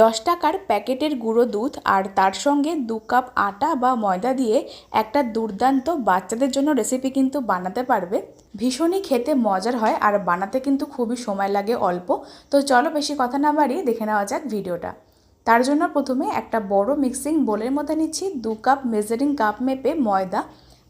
দশ টাকার প্যাকেটের গুঁড়ো দুধ আর তার সঙ্গে দু কাপ আটা বা ময়দা দিয়ে একটা দুর্দান্ত বাচ্চাদের জন্য রেসিপি কিন্তু বানাতে পারবে। ভীষণই খেতে মজার হয় আর বানাতে কিন্তু খুবই সময় লাগে অল্প। তো চলো বেশি কথা না বাড়িয়ে দেখে নেওয়া যাক ভিডিওটা। তার জন্য প্রথমে একটা বড় মিক্সিং বোলের মধ্যে নিচ্ছি দু কাপ মেজারিং কাপ মেপে ময়দা।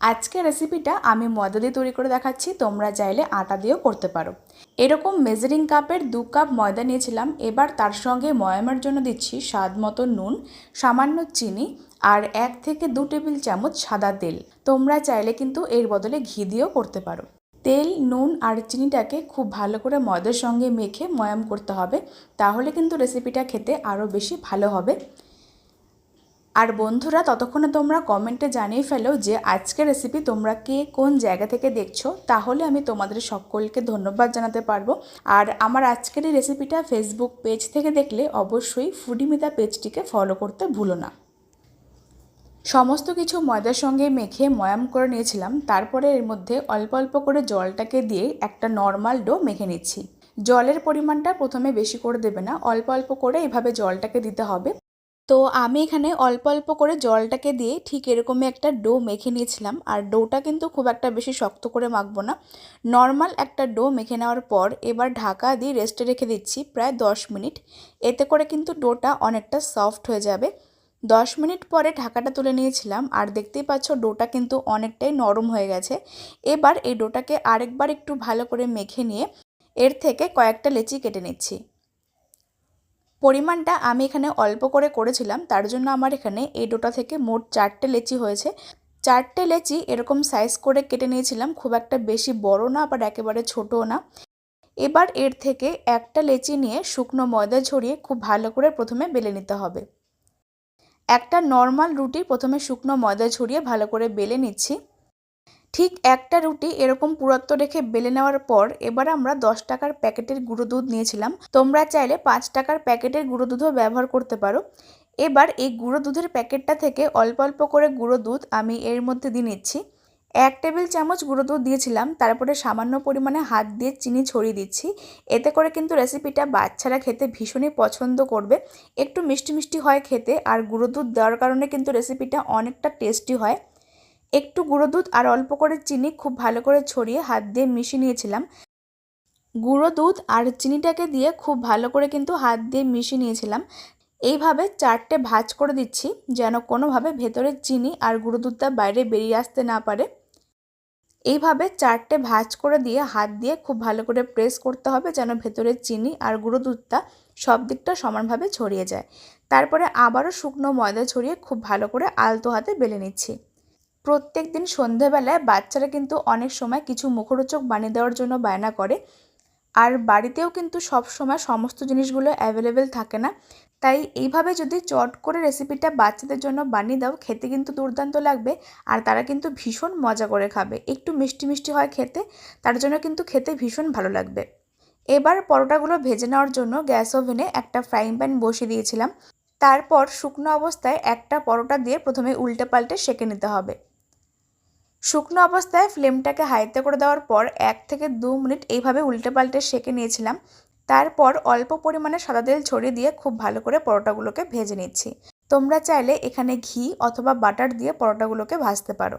আজকের রেসিপিটা আমি ময়দা দিয়ে তৈরি করে দেখাচ্ছি, তোমরা চাইলে আটা দিয়েও করতে পারো। এরকম মেজারিং কাপের দু কাপ ময়দা নিয়েছিলাম। এবার তার সঙ্গে ময়ামের জন্য দিচ্ছি স্বাদ মতো নুন, সামান্য চিনি আর এক থেকে দু টেবিল চামচ সাদা তেল। তোমরা চাইলে কিন্তু এর বদলে ঘি দিয়েও করতে পারো। তেল, নুন আর চিনিটাকে খুব ভালো করে ময়দার সঙ্গে মেখে ময়াম করতে হবে। তাহলে কিন্তু রেসিপিটা খেতে আরও বেশি ভালো হবে। আর বন্ধুরা, ততক্ষণে তোমরা কমেন্টে জানিয়ে ফেলো যে আজকের রেসিপি তোমরা কে কোন জায়গা থেকে দেখছ। তাহলে আমি তোমাদের সকলকে ধন্যবাদ জানাতে পারব। আর আমার আজকের এই রেসিপিটা ফেসবুক পেজ থেকে দেখলে অবশ্যই ফুডিমিতা পেজটিকে ফলো করতে ভুলো না। সমস্ত কিছু ময়দার সঙ্গে মেখে ময়াম করে নিয়েছিলাম। তারপরে এর মধ্যে অল্প অল্প করে জলটাকে দিয়ে একটা নর্মাল ডো মেখে নিচ্ছি। জলের পরিমাণটা প্রথমে বেশি করে দেবে না, অল্প অল্প করে এভাবে জলটাকে দিতে হবে। তো আমি এখানে অল্প অল্প করে জলটাকে দিয়ে ঠিক এরকমই একটা ডো মেখে নিয়েছিলাম। আর ডোটা কিন্তু খুব একটা বেশি শক্ত করে মাখবো না। নর্মাল একটা ডো মেখে নেওয়ার পর এবার ঢাকা দিয়ে রেস্টে রেখে দিচ্ছি প্রায় দশ মিনিট। এতে করে কিন্তু ডোটা অনেকটা সফট হয়ে যাবে। দশ মিনিট পরে ঢাকাটা তুলে নিয়েছিলাম আর দেখতেই পাচ্ছ ডোটা কিন্তু অনেকটাই নরম হয়ে গেছে। এবার এই ডোটাকে আরেকবার একটু ভালো করে মেখে নিয়ে এর থেকে কয়েকটা লেচি কেটে নিচ্ছি। পরিমাণটা আমি এখানে অল্প করে করেছিলাম, তার জন্য আমার এখানে এই ডোটা থেকে মোট চারটে লেচি হয়েছে। চারটে লেচি এরকম সাইজ করে কেটে নিয়েছিলাম, খুব একটা বেশি বড় না, আবার একেবারে ছোটও না। এবার এর থেকে একটা লেচি নিয়ে শুকনো ময়দা ঝরিয়ে খুব ভালো করে প্রথমে বেলে নিতে হবে। একটা নর্মাল রুটি প্রথমে শুকনো ময়দা ঝরিয়ে ভালো করে বেলে নিচ্ছি। ঠিক একটা রুটি এরকম পুরত্ব রেখে বেলে নেওয়ার পর এবার আমরা দশ টাকার প্যাকেটের গুঁড়ো দুধ নিয়েছিলাম। তোমরা চাইলে পাঁচ টাকার প্যাকেটের গুঁড়ো দুধও ব্যবহার করতে পারো। এবার এই গুঁড়ো দুধের প্যাকেটটা থেকে অল্প অল্প করে গুঁড়ো দুধ আমি এর মধ্যে দিয়ে নিচ্ছি। এক টেবিল চামচ গুঁড়ো দুধ দিয়েছিলাম, তারপরে সামান্য পরিমাণে হাত দিয়ে চিনি ছড়িয়ে দিচ্ছি। এতে করে কিন্তু রেসিপিটা বাচ্চারা খেতে ভীষণই পছন্দ করবে। একটু মিষ্টি মিষ্টি হয় খেতে, আর গুঁড়ো দুধ দেওয়ার কারণে কিন্তু রেসিপিটা অনেকটা টেস্টি হয়। একটু গুঁড়ো দুধ আর অল্প করে চিনি খুব ভালো করে ছড়িয়ে হাত দিয়ে মিশিয়ে নিয়েছিলাম। গুঁড়ো দুধ আর চিনিটাকে দিয়ে খুব ভালো করে কিন্তু হাত দিয়ে মিশিয়ে নিয়েছিলাম। এইভাবে চারটে ভাজ করে দিচ্ছি যেন কোনোভাবে ভেতরের চিনি আর গুঁড়ো দুধটা বাইরে বেরিয়ে আসতে না পারে। এইভাবে চারটে ভাজ করে দিয়ে হাত দিয়ে খুব ভালো করে প্রেস করতে হবে যেন ভেতরের চিনি আর গুঁড়ো দুধটা সব দিকটা সমানভাবে ছড়িয়ে যায়। তারপরে আবারও শুকনো ময়দা ছড়িয়ে খুব ভালো করে আলতো হাতে বেলে নিচ্ছি। প্রত্যেক দিন সন্ধেবেলায় বাচ্চারা কিন্তু অনেক সময় কিছু মুখরোচক বানিয়ে দেওয়ার জন্য বায়না করে। আর বাড়িতেও কিন্তু সব সময় সমস্ত জিনিসগুলো অ্যাভেলেবেল থাকে না। তাই এইভাবে যদি চট করে রেসিপিটা বাচ্চাদের জন্য বানিয়ে দাও, খেতে কিন্তু দুর্দান্ত লাগবে। আর তারা কিন্তু ভীষণ মজা করে খাবে। একটু মিষ্টি মিষ্টি হয় খেতে, তার জন্য কিন্তু খেতে ভীষণ ভালো লাগবে। এবার পরোটাগুলো ভেজে নেওয়ার জন্য গ্যাস ওভেনে একটা ফ্রাইং প্যান বসিয়ে দিয়েছিলাম। তারপর শুকনো অবস্থায় একটা পরোটা দিয়ে প্রথমে উল্টে পাল্টে সেঁকে নিতে হবে। শুকনো অবস্থায় ফ্লেমটাকে হাইতে করে দেওয়ার পর এক থেকে দু মিনিট এইভাবে উল্টে পাল্টে সেঁকে নিয়েছিলাম। তারপর অল্প পরিমাণে সাদা তেল ছড়িয়ে দিয়ে খুব ভালো করে পরোটাগুলোকে ভেজে নিচ্ছি। তোমরা চাইলে এখানে ঘি অথবা বাটার দিয়ে পরোটাগুলোকে ভাজতে পারো।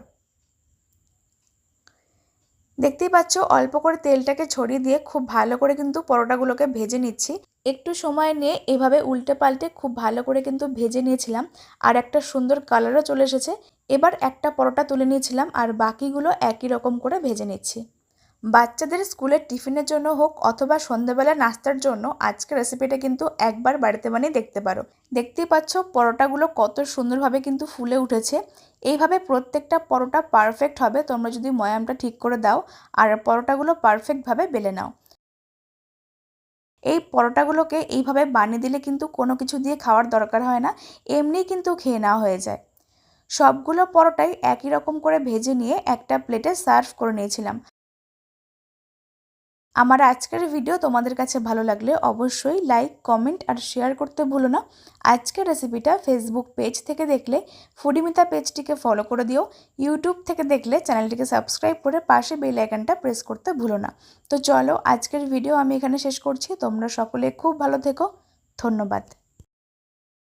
দেখতেই পাচ্ছ, অল্প করে তেলটাকে ছড়িয়ে দিয়ে খুব ভালো করে কিন্তু পরোটাগুলোকে ভেজে নিচ্ছি। একটু সময় নিয়ে এভাবে উল্টে পাল্টে খুব ভালো করে কিন্তু ভেজে নিয়েছিলাম আর একটা সুন্দর কালারও চলে এসেছে। এবার একটা পরোটা তুলে নিয়েছিলাম আর বাকিগুলো একই রকম করে ভেজে নিচ্ছি। বাচ্চাদের স্কুলের টিফিনের জন্য হোক অথবা সন্ধ্যাবেলা নাস্তার জন্য, আজকের রেসিপিটা কিন্তু একবার বাড়িতে বানিয়ে দেখতে পারো। দেখতেই পাচ্ছ পরোটাগুলো কত সুন্দরভাবে কিন্তু ফুলে উঠেছে। এইভাবে প্রত্যেকটা পরোটা পারফেক্ট হবে। তোমরা যদি ময়ামটা ঠিক করে দাও আর পরোটাগুলো পারফেক্টভাবে বেলে নাও। এই পরোটাগুলোকে এইভাবে বানিয়ে দিলে কিন্তু কোনো কিছু দিয়ে খাওয়ার দরকার হয় না। এমনিই কিন্তু খেয়ে নেওয়া হয়ে যায়। সবগুলো পরোটাই একই রকম করে ভেজে নিয়ে একটা প্লেটে সার্ভ করে নিয়েছিলাম। আমার আজকের ভিডিও তোমাদের কাছে ভালো লাগলে অবশ্যই লাইক কমেন্ট আর শেয়ার করতে ভুলো না। আজকের রেসিপিটা ফেসবুক পেজ থেকে দেখলে ফুডিমিতা পেজটিকে ফলো করে দিও। ইউটিউব থেকে দেখলে চ্যানেলটিকে সাবস্ক্রাইব করে পাশে বেল আইকনটা প্রেস করতে ভুলো না। তো চলো, আজকের ভিডিও আমি এখানে শেষ করছি। তোমরা সকলে খুব ভালো থেকো। ধন্যবাদ।